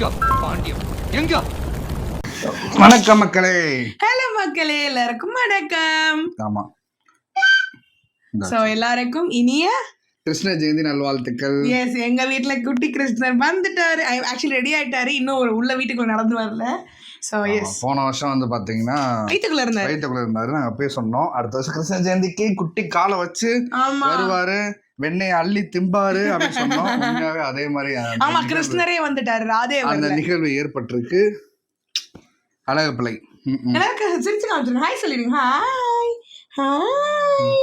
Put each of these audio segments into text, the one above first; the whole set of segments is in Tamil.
எங்க பாண்டியம் எங்க? வணக்கம் மக்களே. ஹலோ மக்களே எல்லாருக்கும் வணக்கம். ஆமா. சோ எல்லாருக்கும் இனிய கிருஷ்ண ஜெயந்தி நல்வாழ்த்துக்கள். எஸ் எங்க வீட்ல குட்டி கிருஷ்ணர் வந்துட்டாரு. ஆக்சுவலி ரெடி ஆயிட்டாரு. இன்னும் ஒரு உள்ள வீட்டுக்குள்ள நடந்து வரல. சோ எஸ் போன வருஷம் வந்து பாத்தீங்கன்னா வீட்டுக்குள்ள இருந்தாரு. வயிற்றுக்குள்ள இருந்தாரு. நாங்க அப்பயே சொன்னோம். அடுத்த வருஷம் கிருஷ்ண ஜெயந்திக்கு குட்டி காலை வச்சு வருவாரு. வெண்ணெய் அள்ளி திம்பாரு அப்படின்னு சொன்னோம். அதே மாதிரி ஆமா கிருஷ்ணரே வந்துட்டாரு ராதே அந்த நிகழ்வு ஏற்பட்டிருக்கு. அழகு பிள்ளை சிரிச்சு காமிச்சிருங்க. ஹாய் சொல்லிடுங்க. ஹாய் ஹாய்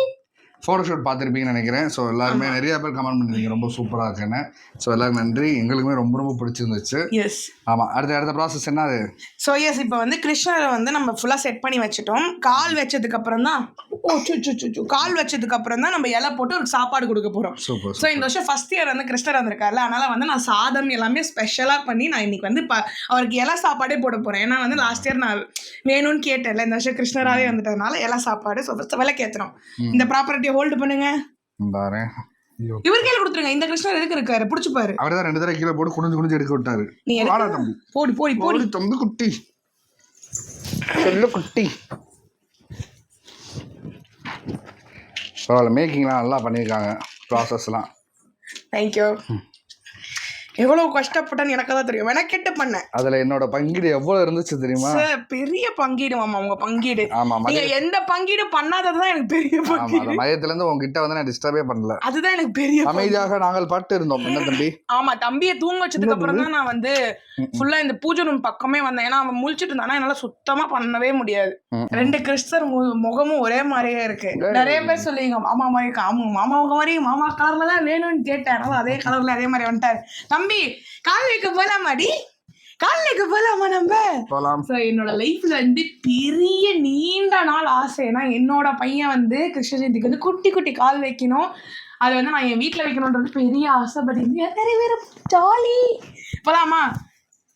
ஃபோட்டோஷூட் பார்த்துருப்பீங்கன்னு நினைக்கிறேன். ஸோ எல்லாருமே நிறைய பேர் கமெண்ட் பண்ணிருக்கீங்க. ரொம்ப சூப்பராக இருக்குன்னு. ஸோ எல்லாருக்கும் நன்றி. எங்களுக்குமே ரொம்ப ரொம்ப பிடிச்சிருந்துச்சு. எஸ் ஆமாம் அடுத்த அடுத்த ப்ராசஸ் என்ன அது? ஸோ எஸ் இப்போ வந்து கிருஷ்ணரை வந்து நம்ம ஃபுல்லாக செட் பண்ணி வச்சுட்டோம். கால் வச்சதுக்கு அப்புறம் தான் ஓ சு சு சு கால் வச்சதுக்கு அப்புறம் தான் நம்ம இலை போட்டு ஒரு சாப்பாடு கொடுக்க போகிறோம் சூப்பர் ஸோ இந்த வருஷம் ஃபர்ஸ்ட் இயர் வந்து கிருஷ்ணர் வந்திருக்காருல அதனால வந்து நான் சாதம் எல்லாமே ஸ்பெஷலாக பண்ணி நான் இன்னைக்கு வந்து ப அவருக்கு இலை சாப்பாடே போட போகிறேன் ஏன்னா வந்து லாஸ்ட் இயர் நான் வேணும்னு கேட்டேன்ல. இந்த வருஷம் கிருஷ்ணராகவே வந்துட்டதுனால இலை சாப்பாடு. ஸோ ஃபஸ்ட் விளக்கேற்றுறோம் இந்த ப்ராப்பர்ட்டியை ஹோல்டு பண்ணுங்க. இவர் கையில் கொடுத்துருங்க. இந்த கிருஷ்ணர் எதுக்கு இருக்காரு? பிடிச்சி பாரு. அவர் தான் ரெண்டு தடவை கீழே போட்டு குனிஞ்சு குனிஞ்சு எடுக்க விட்டாரு. நீ வாடா தம்பி. போடி போடி போடி. போடி தம்பி குட்டி. சொல்லு குட்டி. பரவாயில்ல மேக்கிங்லாம் நல்லா பண்ணியிருக்காங்க. ப்ராசஸ்லாம் தேங்க்யூ எவ்வளவு கஷ்டப்பட்டேன்னு எனக்கு தான் தெரியும் மெனக்கெட்டு பண்ணேன். அதில் என்னோட பங்கீடு எவ்வளோ இருந்துச்சு தெரியுமா? பெரிய பங்கீடு மாமா உங்க பங்கீடு. ஆமாம் நீங்க எந்த பங்கீடு பண்ணாததுதான் எனக்கு பெரிய பங்கீடு. அந்த மதியத்துலேருந்து உங்ககிட்ட வந்து நான் டிஸ்டர்பே பண்ணல. அதுதான் எனக்கு பெரிய. அமைதியாக நாங்கள் பாட்டு இருந்தோம் என்ன தம்பி? ஆமா தம்பியை தூங்க வச்சதுக்கு அப்புறம் தான் நான் வந்து ஃபுல்லா இந்த பூஜை ரூம் பக்கமே வந்தேன். ஏன்னா அவன் முழிச்சிட்டு இருந்தானா என்னால சுத்தமா பண்ணவே முடியாது. ரெண்டு கிறிஸ்தர் முகமும் ஒரே மாதிரியே இருக்கு. நிறைய பேர் சொல்லுவீங்க மாமா மாதிரி ஆமா மாமா முக மாதிரி மாமா கலர்ல தான் வேணும்னு கேட்டேன். அதே கலர்ல அதே மாதிரி வந்துட்டாரு. தம்பி கால் வைக்க போலாமாடி? கால் வைக்க போலாமா நம்ம? போகலாம் ஸோ என்னோட லைஃப்ல வந்து பெரிய நீண்ட நாள் ஆசைனா என்னோட பையன் வந்து கிருஷ்ண ஜெயந்திக்கு வந்து குட்டி குட்டி கால் வைக்கணும். அது வந்து நான் என் வீட்டில் வைக்கணுன்றது பெரிய ஆசை. பட் இது நிறைய ஜாலி போலாமா?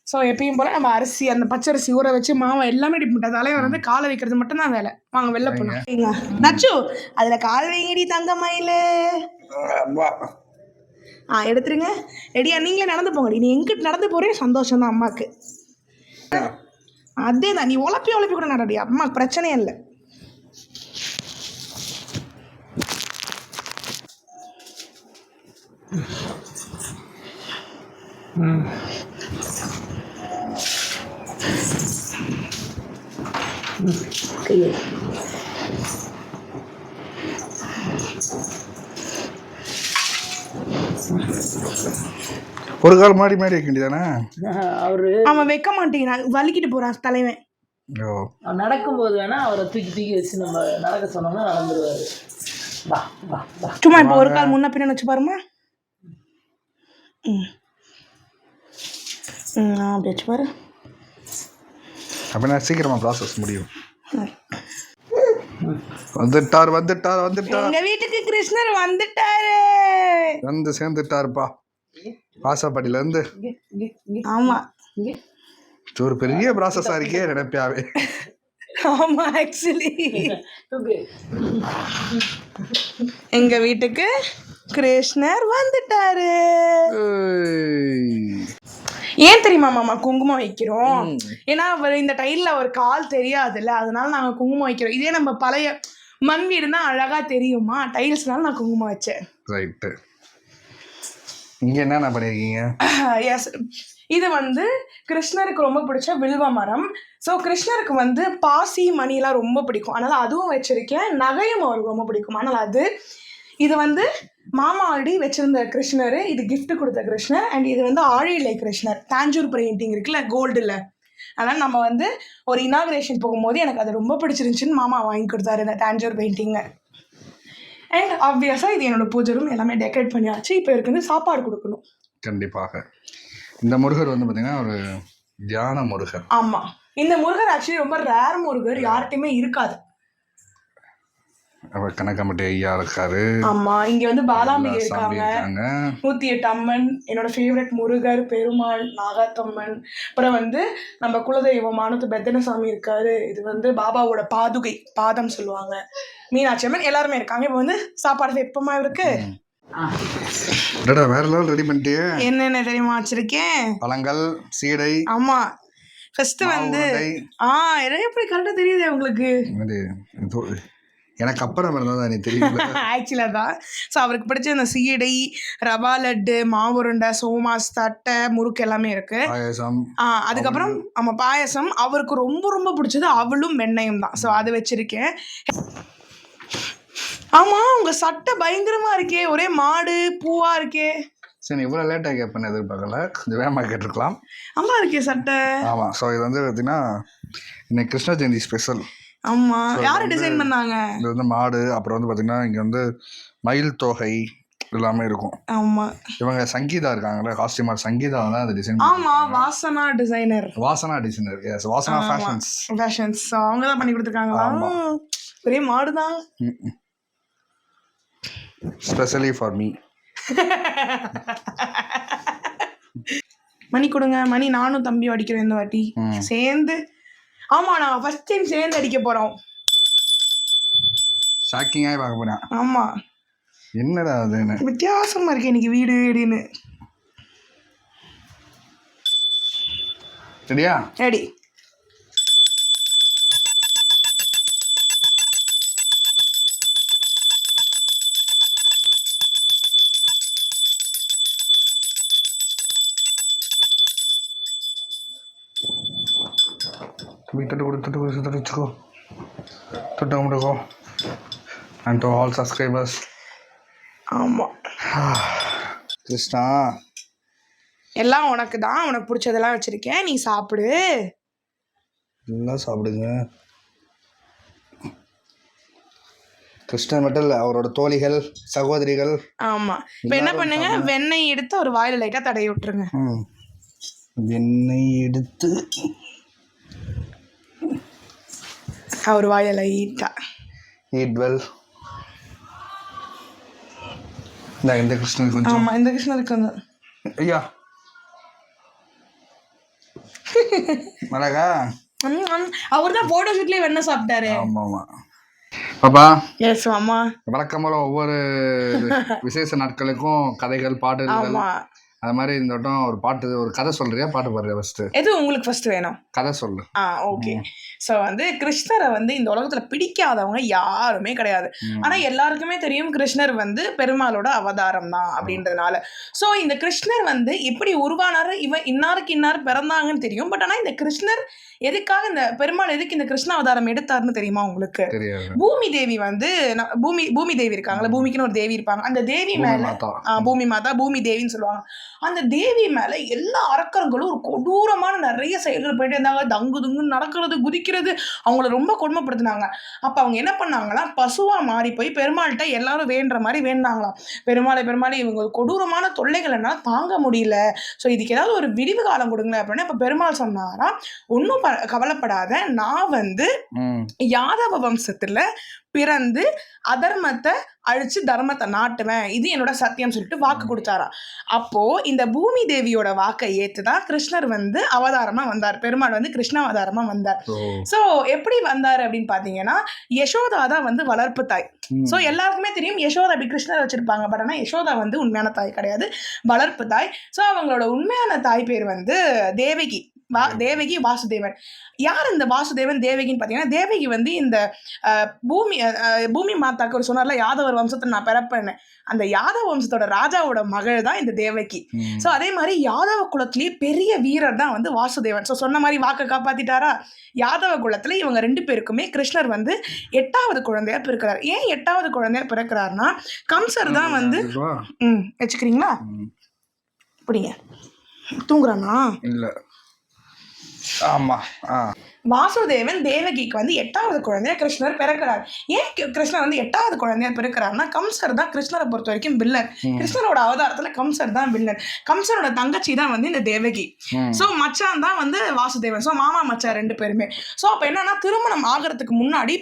ஸோ எப்பயும் போல நம்ம அரிசி அந்த பச்சரிசி ஊற வச்சு மாவை எல்லாமே ரெடி பண்ணிட்டோம். தலைவர் வந்து காலை வைக்கிறது மட்டும் தான் வேலை. வாங்க வெளில போலாம். நச்சு அதுல கால் வைங்கடி தங்க மயிலு. ஆ எடுத்துருங்க. ரெடியா நீங்களே நடந்து போங்கடி. நீ எங்கிட்டு நடந்து போறே சந்தோஷம் தான் அம்மாக்கு. அதே தான் நீ உழப்பி உழப்பி கூட நடடி. அம்மா பிரச்சனையே இல்லை. ஒரு கால் மாடி மாடி வைக்க வேண்டியதானே? அவரு அவன் வைக்க மாட்டேங்கிறான் வலிக்கிட்டு போறான் தலைவன். ஓ. நடக்கும்போது வேணா அவரை தூக்கி தூக்கி வச்சு நம்ம நடக்க சொன்னோம்னா நடந்துருவாரு. வா வா வா. சும்மா இப்போ ஒரு கால் முன்ன பின்ன வச்சு பாருமா. ம். ம் ஆ, அப்படி வச்சு பாரு. அப்படின்னா சீக்கிரமா ப்ராசஸ் முடியும். வந்துட்டார் வந்துட்டார் வந்துட்டார். எங்க வீட்டுக்கு கிருஷ்ணர் வந்துட்டாரு. வந்து சேர்ந்துட்டாருப்பா. வாசப்படியில இருந்து இங்க இங்க இங்க ஆமா. இங்க இது ஒரு பெரிய ப்ராசஸா இருக்கே நினைப்பியாவே. ஆமா ஆக்சுவலி தூக்கு எங்க வீட்டுக்கு கிருஷ்ணர் வந்துட்டாரு. ஏன் தெரியுமா மாமா? குங்குமம் வைக்கிறோம். ஏன்னா அவர் இந்த டைல்ல ஒரு கால் தெரியாதுல்ல. அதனால நாங்க குங்குமம் வைக்கிறோம். இதே நம்ம பழைய மண் வீடுனா அழகா தெரியுமா? டைல்ஸ்னால நான் குங்குமம் வச்சேன். ரைட்டு இங்க என்னென்ன பண்ணிருக்கீங்க? எஸ் இது வந்து கிருஷ்ணருக்கு ரொம்ப பிடிச்ச வில்வ மரம். ஸோ கிருஷ்ணருக்கு வந்து பாசி மணிலாம் ரொம்ப பிடிக்கும். அதனால் அதுவும் வச்சுருக்கேன். நகையும் அவருக்கு ரொம்ப பிடிக்கும். ஆனால் அது. இது வந்து மாமா ஆல்ரெடி வச்சிருந்த கிருஷ்ணர். இது கிஃப்ட் கொடுத்த கிருஷ்ணர். அண்ட் இது வந்து ஆழிலை கிருஷ்ணர். தாஞ்சூர் பெயிண்டிங் இருக்குல்ல கோல்டில் அதனால் நம்ம வந்து ஒரு இனாகிரேஷன் போகும்போது எனக்கு அது ரொம்ப பிடிச்சிருந்துச்சின்னு மாமா வாங்கி கொடுத்தாரு இந்த தாஞ்சூர் பெயிண்டிங்கை அண்ட் ஆப்வியஸாக இது என்னோட பூஜை ரூம் எல்லாமே டெக்கரேட் பண்ணியாச்சு. இப்போ இருக்கு வந்து சாப்பாடு கொடுக்கணும். கண்டிப்பாக. இந்த முருகர் வந்து பாத்தீங்கன்னா ஒரு தியான முருகர். ஆமா. இந்த முருகர் ஆக்சுவலி ரொம்ப ரேர் முருகர். யார்கிட்டயுமே இருக்காது. கனகம்பட்டி ஐயா இருக்காரு. ஆமா இங்க வந்து பாலாம்பிகை இருக்காங்க. நூத்தி எட்டு அம்மன் என்னோட ஃபேவரட் முருகர் பெருமாள் நாகாத்தம்மன். அப்புறம் வந்து நம்ம குலதெய்வம் மானத்து பெத்தனசாமி இருக்காரு. இது வந்து பாபாவோட பாதுகை பாதம் சொல்லுவாங்க. மீனாட்சி அம்மன் எல்லாருமே இருக்காங்க. இப்போ வந்து சாப்பாடு வெப்பமா இருக்கு? வேற லெவல் ரெடி பண்ணிட்டியே? என்னென்ன தெரியுமா வச்சிருக்கேன்? பழங்கள் சீடை ஆமா. ஃபர்ஸ்ட் வந்து. ஆ எனக்கு எப்படி கரெக்டாக தெரியுது உங்களுக்கு? எனக்கு அப்புறம் இருந்ததா எனக்கு தெரியல. ஆக்சுவலாக தான் ஸோ அவருக்கு பிடிச்ச இந்த சீடை ரவா லட்டு மாவுருண்டை சோமாஸ் தட்டை முறுக்கு எல்லாமே இருக்கு. பாயசம். அதுக்கப்புறம் ஆமாம் பாயசம். அவருக்கு ரொம்ப ரொம்ப பிடிச்சது அவளும் வெண்ணெயும் தான். ஸோ அது வச்சிருக்கேன். ஆமா உங்க சட்டை பயங்கரமா இருக்கே. ஒரே மாடு பூவா இருக்கே. சரி இவ்வளோ லேட்டாக கேட்பேன் எதிர்பார்க்கல. கொஞ்சம் வேகமாக கேட்டிருக்கலாம். அம்மா இருக்கே சட்டை. ஆமாம் ஸோ இது வந்து பார்த்தீங்கன்னா இன்னைக்கு கிருஷ்ண ஜெயந்தி ஸ்பெஷல் ஆமா. யாரு டிசைன் பண்ணாங்க? இது வந்து மாடு அப்புறம் வந்து பார்த்தீங்கன்னா இங்கே வந்து மயில் தொகை எல்லாமே இருக்கும். ஆமா. இவங்க சங்கீதா இருக்காங்கல்ல காஸ்டியூமர் சங்கீதா தான் அந்த டிசைன் ஆமா Vasana designer Vasana designer yes Vasana. Fashions fashions அவங்க தான் பண்ணி கொடுத்துருக்காங்களா. பெரிய மாடு தான் ஸ்பெஷலி ஃபார் மீ மணி கொடுங்க. மணி நானும் தம்பியும் அடிக்கிறேன் இந்த வாட்டி. சேர்ந்து ஆமா நான் ஃபர்ஸ்ட் டைம் சேர்ந்து அடிக்க போறோம். ஷாக்கிங்காக பார்க்க போறேன். ஆமா. என்னடா அதுன்னு வித்தியாசமா இருக்கு இன்னைக்கு வீடு வீடுன்னு. சரியா ரெடி தம்பி தொட்டு கொடு தொட்டு கொடு தொட்டு வச்சுக்கோ. தொட்டு கும்பிட்டுக்கோ அண்ட் டு ஆல் சப்ஸ்கிரைபர்ஸ் ஆமா. கிருஷ்ணா. எல்லாம் உனக்கு தான் உனக்கு பிடிச்சதெல்லாம் வச்சிருக்கேன் நீ சாப்பிடு. எல்லாம் சாப்பிடுங்க. கிருஷ்ணன் மட்டும் இல்லை அவரோட தோழிகள் சகோதரிகள். ஆமா. இப்போ என்ன பண்ணுங்க? வெண்ணெய் எடுத்து ஒரு வாயில லைட்டா தடவி விட்டுருங்க. வெண்ணெய் எடுத்து அவர் வாயில லைட்டா ஈட் வெல் இந்த கிருஷ்ணன் கொஞ்சம் ஆமா இந்த கிருஷ்ணருக்கு வந்து ஐயா மிளகா அவர் தான் போட்டோ ஷூட்லயே வெண்ணெய் சாப்பிட்டாரு ஆமாம் ஆமாம் பாப்பா எஸ் ஆமா வழக்கம்போல ஒவ்வொரு விசேஷ நாட்களுக்கும் கதைகள் பாட்டுகள் ஆமா அது மாதிரி இந்த வட்டம் ஒரு பாட்டு ஒரு கதை சொல்றியா? பாட்டு பாடுறியா ஃபர்ஸ்ட் எது உங்களுக்கு ஃபர்ஸ்ட் வேணும்? கதை சொல்லு. ஆ ஓகே ஸோ வந்து கிருஷ்ணரை வந்து இந்த உலகத்துல பிடிக்காதவங்க யாருமே கிடையாது. ஆனா எல்லாருக்குமே தெரியும் கிருஷ்ணர் வந்து பெருமாளோட அவதாரம் தான் அப்படின்றதுனால. ஸோ இந்த கிருஷ்ணர் வந்து எப்படி உருவானாரு இவன் இன்னாருக்கு இன்னார் பிறந்தாங்கன்னு தெரியும். பட் ஆனா இந்த கிருஷ்ணர் எதுக்காக இந்த பெருமாள் எதுக்கு இந்த கிருஷ்ண அவதாரம் எடுத்தாருன்னு தெரியுமா உங்களுக்கு? பூமி தேவி வந்து பூமி பூமி தேவி இருக்காங்களா பூமிக்குன்னு ஒரு தேவி இருப்பாங்க. அந்த தேவி மேல பூமி மாதா பூமி தேவின்னு சொல்லுவாங்க. அந்த தேவி மேல எல்லா அரக்கர்களும் ஒரு கொடூரமான நிறைய செயல்கள் போயிட்டு இருந்தாங்க. தங்கு துங்குன்னு நடக்கிறது குதிக்கிறது அவங்கள ரொம்ப கொடுமைப்படுத்தினாங்க. அப்ப அவங்க என்ன பண்ணாங்கன்னா பசுவா மாறி போய் பெருமாள்கிட்ட எல்லாரும் வேண்டுற மாதிரி வேண்டாங்களாம். பெருமாளை பெருமாளை இவங்க கொடூரமான தொல்லைகள் என்னால தாங்க முடியல. ஸோ இதுக்கு ஏதாவது ஒரு விடிவு காலம் கொடுங்க அப்படின்னு அப்ப பெருமாள் சொன்னாரா ஒன்றும் கவலைப்படாத. நான் வந்து யாதவ வம்சத்துல பிறந்து அதர்மத்தை அழிச்சு தர்மத்தை நாட்டுவேன். இது என்னோட சத்தியம் சொல்லிட்டு வாக்கு கொடுத்தாராம் அப்போ இந்த பூமி தேவியோட வாக்கை ஏத்துதான் கிருஷ்ணர் வந்து அவதாரமா வந்தார். பெருமாள் வந்து கிருஷ்ண அவதாரமா வந்தார். சோ எப்படி வந்தார் அப்படின்னு பாத்தீங்கன்னா யசோதா தான் வந்து வளர்ப்பு தாய். சோ எல்லாருக்குமே தெரியும் யசோதா அப்படி கிருஷ்ணர் வச்சிருப்பாங்க. பட் ஆனா யசோதா வந்து உண்மையான தாய் கிடையாது. வளர்ப்பு தாய். சோ அவங்களோட உண்மையான தாய் பேர் வந்து தேவகி. வா தேவகி வாசுதேவன். யார் இந்த வாசுதேவன் தேவகின்னு பார்த்தீங்கன்னா தேவகி வந்து இந்த பூமி பூமி மாதாக்கு ஒரு சொன்னார்ல யாதவர் வம்சத்தை நான் பிறப்பேன்னு. அந்த யாதவ வம்சத்தோட ராஜாவோட மகள் தான் இந்த தேவகி. ஸோ அதே மாதிரி யாதவ குலத்திலேயே பெரிய வீரர் தான் வந்து வாசுதேவன். ஸோ சொன்ன மாதிரி வாக்கை காப்பாத்திட்டாரா? யாதவ குலத்துல இவங்க ரெண்டு பேருக்குமே கிருஷ்ணர் வந்து எட்டாவது குழந்தையா பிறக்கிறார். ஏன் எட்டாவது குழந்தையா பிறக்கிறாருன்னா கம்சர் தான் வந்து? ம் வச்சுக்கிறீங்களா? ம். பிடிங்க தூங்குறானா? இல்ல. ஆமா வாசுதேவன் தேவகிக்கு வந்து எட்டாவது குழந்தையா கிருஷ்ணர் பிறக்கிறார். ஏன் கிருஷ்ணர் வந்து எட்டாவது குழந்தையா பிறக்கிறாருன்னா கம்சர் தான் கிருஷ்ணரை பொறுத்த வரைக்கும் வில்லன். கிருஷ்ணரோட அவதாரத்துல கம்சர் தான் வில்லன் கம்சரோட தங்கச்சி தான் வந்து இந்த தேவகி. ஸோ மச்சான் தான் வந்து வாசுதேவன். ஸோ மாமா மச்சான் ரெண்டு பேருமே. ஸோ அப்போ என்னன்னா திருமணம் ஆகிறதுக்கு முன்னாடி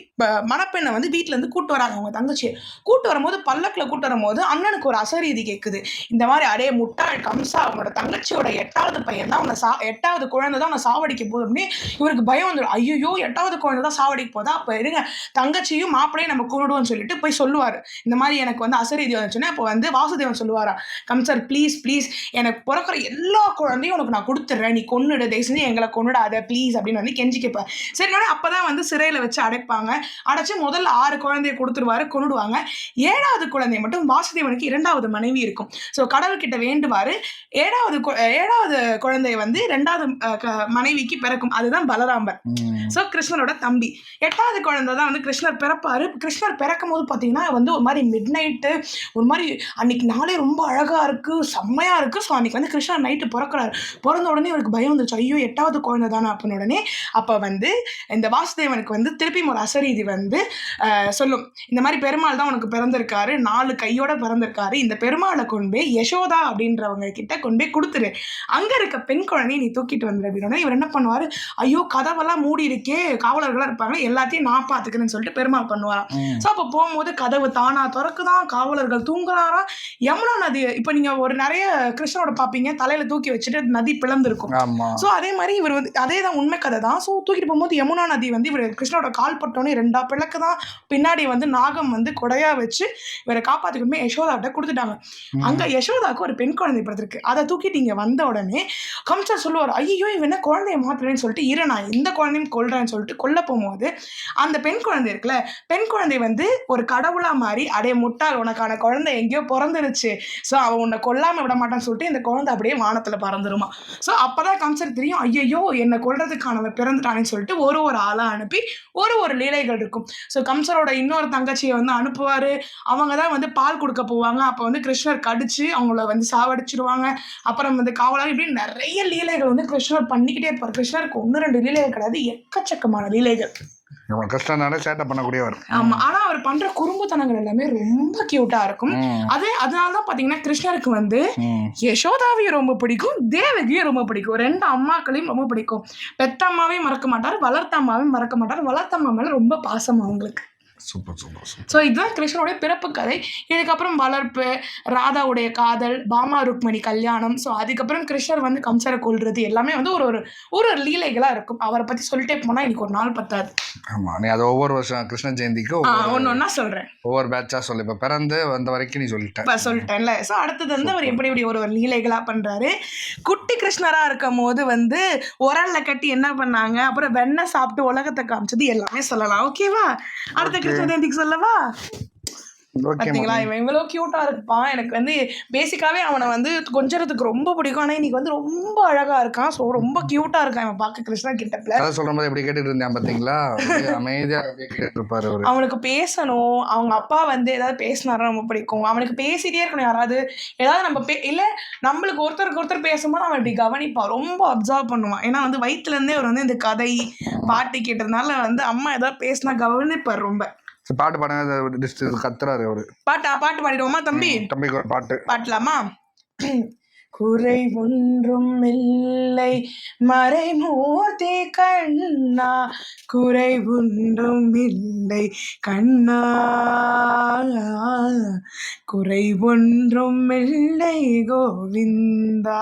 மணப்பெண்ணை வந்து வீட்ல இருந்து கூட்டு வராங்க அவங்க தங்கச்சியை. கூட்டு வரும்போது பல்லக்கில் கூட்டு வரும்போது அண்ணனுக்கு ஒரு அசரீதி கேட்குது இந்த மாதிரி அடே முட்டாள் கம்சா அவனோட தங்கச்சியோட எட்டாவது பையன் தான் அவனை சா எட்டாவது குழந்தை தான் அவனை சாவடிக்க போகுது அப்படின்னு இவருக்கு பயம் வந்துடும் ஐயோ எட்டாவது குழந்தை தான் சாவடிக்க போதா? அப்போ இருங்க தங்கச்சியும் மாப்பிளையும் நம்ம கூடுவோம்னு சொல்லிட்டு போய் சொல்லுவார். இந்த மாதிரி எனக்கு வந்து அசரீதி வந்துச்சுன்னா அப்போ வந்து வாசுதேவன் சொல்லுவாரா கம்சர் ப்ளீஸ் ப்ளீஸ் எனக்கு பிறக்கிற எல்லா குழந்தையும் உனக்கு நான் கொடுத்துட்றேன். நீ கொண்டுடு தயவு செஞ்சு எங்களை கொண்டுடாத ப்ளீஸ் அப்படின்னு வந்து கெஞ்சி கேட்பார் சரி அப்போ தான் வந்து சிறையில் வச்சு அடைப்பாங்க. அடைச்சு முதல்ல ஆறு குழந்தைய கொடுத்துருவாரு கொன்னுடுவாங்க. ஏழாவது குழந்தை மட்டும் வாசுதேவனுக்கு இரண்டாவது மனைவி இருக்கும். ஸோ கடவுள்கிட்ட வேண்டுவார். ஏழாவது கு- ஏழாவது குழந்தைய வந்து ரெண்டாவது மனைவி க- மனைவிக்கு பிறக்கும். அதுதான் பலராமர் ம். ஸோ கிருஷ்ணரோட தம்பி. எட்டாவது குழந்தை தான் வந்து கிருஷ்ணர் பிறப்பாரு. கிருஷ்ணர் பிறக்கும் போது பார்த்தீங்கன்னா வந்து ஒரு மாதிரி மிட் நைட்டு ஒரு மாதிரி அன்னைக்கு நாளே ரொம்ப அழகாக இருக்குது செம்மையாக இருக்குது ஸோ அன்னைக்கு வந்து கிருஷ்ணர் நைட்டு பிறக்கிறாரு. பிறந்த உடனே இவருக்கு பயம் வந்துச்சு ஐயோ எட்டாவது குழந்தை தானே அப்படின்னு உடனே அப்போ வந்து இந்த வாசுதேவனுக்கு வந்து திருப்பியும் ஒரு அசரீதி வந்து சொல்லும். இந்த மாதிரி பெருமாள் தான் உனக்கு பிறந்திருக்காரு. நாலு கையோட பிறந்திருக்காரு. இந்த பெருமாளை கொண்டு போய் யசோதா அப்படின்றவங்க கிட்ட கொண்டு போய் கொடுத்துரு. அங்கே இருக்க பெண் குழந்தையை நீ தூக்கிட்டு வந்துடு அப்படின்னா இவர் என்ன பண்ணுவார். ஐயோ கதவெல்லாம் மூடி இருக்கே காவலர்களாக இருப்பாங்க. எல்லாத்தையும் நான் பார்த்துக்கிறேன்னு சொல்லிட்டு பெருமாள் பண்ணுவாராம். ஸோ அப்போ போகும்போது கதவு தானா திறக்குதான் காவலர்கள் தூங்குறாரா? யமுனா நதி இப்போ நீங்கள் ஒரு நிறைய கிருஷ்ணரோட பார்ப்பீங்க. தலையில் தூக்கி வச்சுட்டு நதி பிளந்திருக்கும். ஸோ அதே மாதிரி இவர் வந்து அதே தான் உண்மை கதை தான். ஸோ தூக்கிட்டு போகும்போது யமுனா நதி வந்து இவர் கிருஷ்ணரோட கால் பட்டோன்னே ரெண்டா பிளக்கு தான் பின்னாடி வந்து நாகம் வந்து கொடையா வச்சு இவரை காப்பாற்றிக்கணுமே யசோதாட்ட கொடுத்துட்டாங்க. அங்கே யசோதாக்கு ஒரு பெண் குழந்தை பிறந்திருக்கு. அதை தூக்கிட்டு இங்கே வந்த உடனே கம்சர் சொல்லுவார் ஐயோ இவன் என்ன குழந்தைய மாத்துறேன்னு சொல்லிட்டு இரு நான் எந்த குழந்தையும் கொள்றேன்னு சொல்லிட்டு கொல்ல போகும்போது அந்த பெண் குழந்தை இருக்குல்ல பெண் குழந்தை வந்து ஒரு கடவுளா மாறி அடைய முட்டாள் உனக்கான குழந்தை எங்கேயோ பிறந்துருச்சு. ஸோ அவன் உன்னை கொல்லாம விட மாட்டான்னு சொல்லிட்டு இந்த குழந்தை அப்படியே வானத்துல பறந்துருமா. ஸோ அப்பதான் கம்சர் தெரியும் ஐயையோ என்னை கொள்றதுக்கானவன் பிறந்துட்டானேன்னு சொல்லிட்டு ஒரு ஒரு ஆளா அனுப்பி ஒரு ஒரு லீலைகள் இருக்கும். ஸோ கம்சரோட இன்னொரு தங்கச்சியை வந்து அனுப்புவாரு. அவங்க தான் வந்து பால் கொடுக்க போவாங்க. அப்போ வந்து கிருஷ்ணர் கடிச்சு அவங்கள வந்து சாவடிச்சிருவாங்க. அப்புறம் வந்து காவலாக இப்படி நிறைய லீலைகள் வந்து கிருஷ்ணர் பண்ணிக்கிட்டே இருப்பார் கிருஷ்ணருக்கு ஒன்று ரெண்டு லீலைகள் கிடையாது. எக்கச்சக்கமான லீலைகள். இவன் சேட்டை பண்ணக்கூடியவர். ஆமா. ஆனா அவர் பண்ற குறும்புத்தனங்கள் எல்லாமே ரொம்ப கியூட்டா இருக்கும். அது அதனால தான் பாத்தீங்கன்னா கிருஷ்ணருக்கு வந்து. யசோதாவையும் ரொம்ப பிடிக்கும் தேவகியும் ரொம்ப பிடிக்கும். ரெண்டு அம்மாக்களையும் ரொம்ப பிடிக்கும். பெத்த அம்மாவையும் மறக்க மாட்டார் வளர்த்த அம்மாவையும் மறக்க மாட்டார். வளர்த்த அம்மா மேல ரொம்ப பாசம் அவங்களுக்கு. சூப்பர் சூப்பர் ஸோ இதுதான் கிருஷ்ணனுடைய பிறப்பு கதை. இதுக்கப்புறம் வளர்ப்பு ராதாவுடைய காதல் பாமா ருக்மணி கல்யாணம். ஸோ அதுக்கப்புறம் கிருஷ்ணர் வந்து கம்சரை கொல்றது எல்லாமே வந்து ஒரு ஒரு ஒரு ஒரு லீலைகளாக இருக்கும். அவரை பற்றி சொல்லிட்டே போனால் இன்னைக்கு ஒரு நாள் பத்தாது. ஆமா நீ அதை ஒவ்வொரு வருஷம் கிருஷ்ண ஜெயந்திக்கு ஒன்று ஒன்றா சொல்கிறேன் ஒவ்வொரு பேட்சா சொல்லு. இப்ப பிறந்து வந்த வரைக்கும் நீ சொல்லிட்ட. இப்போ சொல்லிட்டேன்ல. ஸோ அடுத்தது வந்து அவர் எப்படி எப்படி ஒரு ஒரு லீலைகளாக பண்ணுறாரு குட்டி கிருஷ்ணராக இருக்கும் போது வந்து உரல்ல கட்டி என்ன பண்ணாங்க? அப்புறம் வெண்ணெய் சாப்பிட்டு உலகத்தை காமிச்சது எல்லாமே சொல்லலாம். ஓகேவா அடுத்த கிருஷ்ண ஜெயந்திக்கு சொல்லவா? பார்த்தீங்களா இவன் இவ்வளோ க்யூட்டாக இருப்பான் எனக்கு வந்து பேசிக்காவே அவனை வந்து கொஞ்சறதுக்கு ரொம்ப பிடிக்கும். ஆனால் இன்னைக்கு வந்து ரொம்ப அழகாக இருக்கான். ஸோ ரொம்ப க்யூட்டாக இருக்கான் இவன். பார்க்க கிருஷ்ணா கிட்டப்பில் கதை சொல்லும் போது எப்படி கேட்டுட்டு இருந்தேன் பாத்தீங்களா? அப்படியே அமைதியா அப்படியே கேட்டுட்டு இருப்பாரு அவரு. அவனுக்கு பேசணும். அவங்க அப்பா வந்து ஏதாவது பேசினாரா ரொம்ப பிடிக்கும். அவனுக்கு பேசிட்டே இருக்கணும் யாராவது. ஏதாவது நம்ம பே இல்லை நம்மளுக்கு ஒருத்தருக்கு ஒருத்தர் பேசும்போது அவன் இப்படி கவனிப்பான் ரொம்ப அப்சர்வ் பண்ணுவான். ஏன்னா வந்து வயிற்றுலேருந்தே அவர் வந்து இந்த கதை பாட்டு கேட்டதுனால வந்து அம்மா ஏதாவது பேசினா கவனிப்பார் ரொம்ப. பாட்டு பாடுங்க கத்துறாரு அவரு. பாட்டா? பாட்டு பாடிடுவோமா தம்பி? ஒரு பாட்டு. பாட்டலாமா? குறை ஒன்றும் இல்லை. மறைமூர்த்தி கண்ணா. குறை ஒன்றும் இல்லை. கண்ணா. குறை ஒன்றும் இல்லை கோவிந்தா.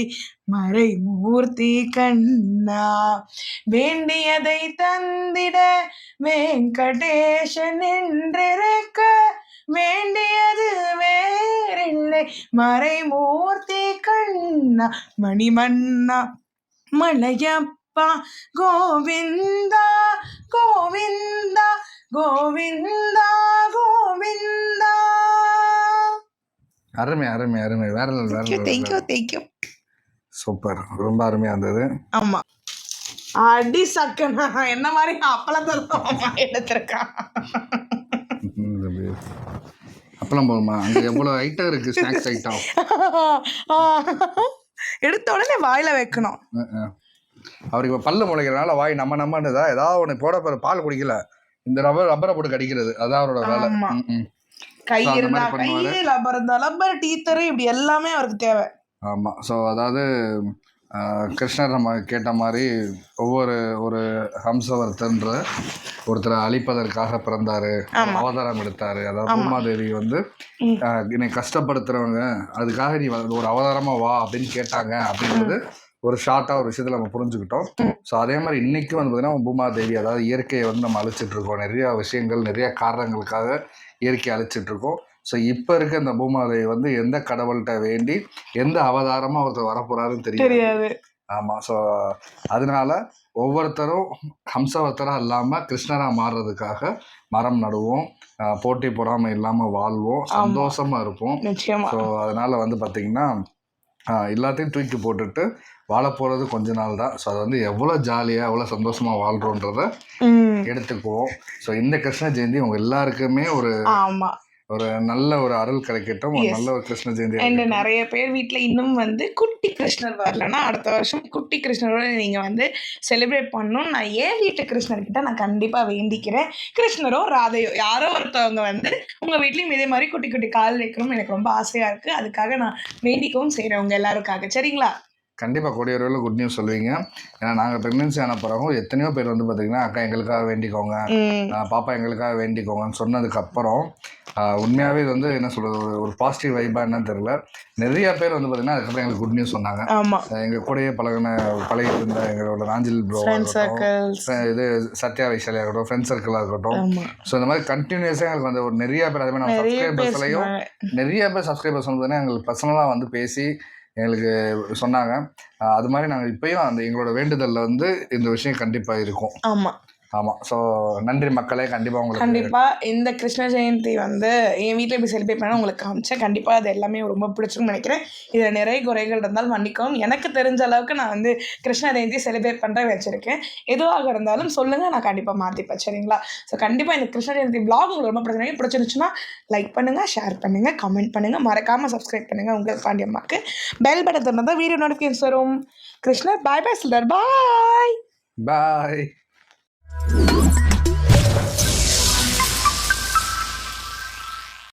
மறைமூர்த்தி கண்ணா வேண்டியதை தந்திட வெங்கடேசன் என்றிருக்க வேண்டியது வேறில்லை. மறைமூர்த்தி கண்ணா மணிமன்னா மலையப்பா கோவிந்தா கோவிந்தா கோவிந்தா கோவிந்தா. அருமை அருமை அருமை. வேற வேற தேங்க்யூ. Thank you super. ரொம்ப அருமையா இருந்தது. ஆமா. அடி சக்கனா என்ன மாதிரி அப்பளத்தை எடுத்திருக்கான் அப்பளம் போதுமா அங்க எவ்வளவு ஐட்டம் இருக்கு ஸ்நாக்ஸ் ஐட்டம் எடுத்த உடனே வாயில வைக்கணும். அவருக்கு இப்போ பல்லு முளைக்கிறனால வாய் நம்ம நம்மன்றதா ஏதாவது ஒன்று போட போகிற பால் குடிக்கல. இந்த ரப்பர் ரப்பரை போட்டு கடிக்கிறது அதான் அவரோட வேலை. கை இருந்தா கை. லப்பர் இருந்தா லப்பர் டீத்தரு இப்படி எல்லாமே அவருக்கு தேவை. ஆமாம் ஸோ அதாவது கிருஷ்ணர் நம்ம கேட்ட மாதிரி ஒவ்வொரு ஒரு ஹம்சவர்த்தன்ற ஒருத்தரை அழிப்பதற்காக பிறந்தாரு. அவதாரம் எடுத்தாரு. அதாவது. பூமாதேவி வந்து என்னை கஷ்டப்படுத்துறவங்க அதுக்காக நீ ஒரு அவதாரமா வா அப்படின்னு கேட்டாங்க அப்படின்றது ஒரு ஷார்ட்டாக ஒரு விஷயத்தில் நம்ம புரிஞ்சுக்கிட்டோம். ஸோ அதே மாதிரி இன்னைக்கும் வந்து பார்த்தீங்கன்னா பூமாதேவி அதாவது இயற்கையை வந்து நம்ம அழிச்சிட்டு இருக்கோம். நிறைய விஷயங்கள் நிறைய காரணங்களுக்காக இயற்கையை அழிச்சிட்டு இருக்கோம். ஸோ இப்போ இருக்க இந்த பூமாதேவி வந்து எந்த கடவுள்கிட்ட வேண்டி எந்த அவதாரமாக ஒருத்தர் வரப்போறாருன்னு தெரியாது. ஆமாம் ஸோ அதனால ஒவ்வொருத்தரும் ஹம்சவர்த்தராக இல்லாமல் கிருஷ்ணராக மாறுறதுக்காக மரம் நடுவோம் போட்டி பொறாமை இல்லாமல் வாழ்வோம். சந்தோஷமாக இருப்போம். ஸோ அதனால வந்து பார்த்தீங்கன்னா எல்லாத்தையும் தூக்கி போட்டுட்டு வாழ போகிறது கொஞ்ச நாள் தான். ஸோ அது வந்து எவ்வளோ ஜாலியாக எவ்வளோ சந்தோஷமாக வாழ்கிறோன்றத எடுத்துக்குவோம். ஸோ இந்த கிருஷ்ண ஜெயந்தி உங்க எல்லாருக்குமே ஒரு ஆமா. ஒரு நல்ல ஒரு அருள் கிடைக்கட்டும். ஒரு. நல்ல ஒரு கிருஷ்ண ஜெயந்தி அண்ட். நிறைய பேர் வீட்ல இன்னும் வந்து குட்டி கிருஷ்ணர் வரலன்னா அடுத்த வருஷம் குட்டி கிருஷ்ணரோட நீங்க வந்து செலிப்ரேட் பண்ணணும். நான் ஏன் வீட்டு கிருஷ்ணர்கிட்ட நான் கண்டிப்பா வேண்டிக்கிறேன். கிருஷ்ணரோ ராதையோ யாரோ ஒருத்தவங்க வந்து உங்க வீட்லயும் இதே மாதிரி குட்டி குட்டி கால் வைக்கணும்னு எனக்கு ரொம்ப ஆசையா இருக்கு. அதுக்காக நான் வேண்டிக்கவும் செய்றேன் உங்க எல்லாருக்காக. சரிங்களா? கண்டிப்பாக கூடிய விரைவில் குட் நியூஸ் சொல்லுவீங்க. ஏன்னா நாங்கள் ப்ரெக்னென்சி ஆன பிறகு எத்தனையோ பேர் வந்து பார்த்தீங்கன்னா அக்கா எங்களுக்காக வேண்டிக்கோங்க. பாப்பா எங்களுக்காக வேண்டிக்கோங்கன்னு சொன்னதுக்கப்புறம் உண்மையாகவே இது வந்து என்ன சொல்கிறது ஒரு ஒரு பாசிட்டிவ் வைப்பாக என்னன்னு தெரியல. நிறைய பேர் வந்து பார்த்தீங்கன்னா அதுக்கப்புறம் எங்களுக்கு குட் நியூஸ் சொன்னாங்க. எங்கள் கூடயே பழகின பழகிட்டு இருந்த எங்களோட ராஞ்சில் ப்ரோ இது சத்யா வைஷாலியாக இருக்கட்டும் ஃப்ரெண்ட் சர்க்கிளாக இருக்கட்டும் ஸோ இந்த மாதிரி கண்டினியூஸாக எங்களுக்கு வந்து ஒரு நிறைய பேர் அதே மாதிரி நம்ம சப்ஸ்கிரைபர்ஸ்லையும். நிறைய பேர் சப்ஸ்கிரைபர்ஸ் வந்து எங்களுக்கு பர்சனலாக வந்து பேசி எங்களுக்கு சொன்னாங்க. அது மாதிரி நாங்கள் இப்பயும் அந்த எங்களோட வேண்டுதலில் வந்து இந்த விஷயம் கண்டிப்பாக இருக்கும். ஆமாம் ஆமாம் ஸோ நன்றி மக்களே. கண்டிப்பாக உங்களுக்கு கண்டிப்பா. இந்த கிருஷ்ண ஜெயந்தி வந்து என் வீட்டில் இப்படி செலிப்ரேட் பண்ண உங்களுக்கு காமிச்சேன். கண்டிப்பா அது எல்லாமே ரொம்ப பிடிச்சிருக்கும்னு நினைக்கிறேன். இதுல நிறைய குறைகள் இருந்தால் மன்னிக்கவும். எனக்கு தெரிஞ்ச அளவுக்கு நான் வந்து கிருஷ்ண ஜெயந்தி செலிப்ரேட் பண்ற வச்சிருக்கேன். எதுவாக இருந்தாலும் சொல்லுங்க நான் கண்டிப்பா மாத்திப்பேன். சரிங்களா? ஸோ கண்டிப்பா இந்த கிருஷ்ண ஜெயந்தி vlog உங்களுக்கு ரொம்ப பிடிச்சிருக்கு பிடிச்சிருந்துச்சுன்னா லைக் பண்ணுங்க ஷேர் பண்ணுங்க கமெண்ட் பண்ணுங்க. மறக்காம சப்ஸ்கிரைப் பண்ணுங்க உங்கள் பாண்டியம்மாக்கு பெல் பட்டன் தான் வீடியோ நோட்டிஃபிகேஷன் வரும். கிருஷ்ணர் பாய் பாய் சொல்றார் பாய் பாய் Música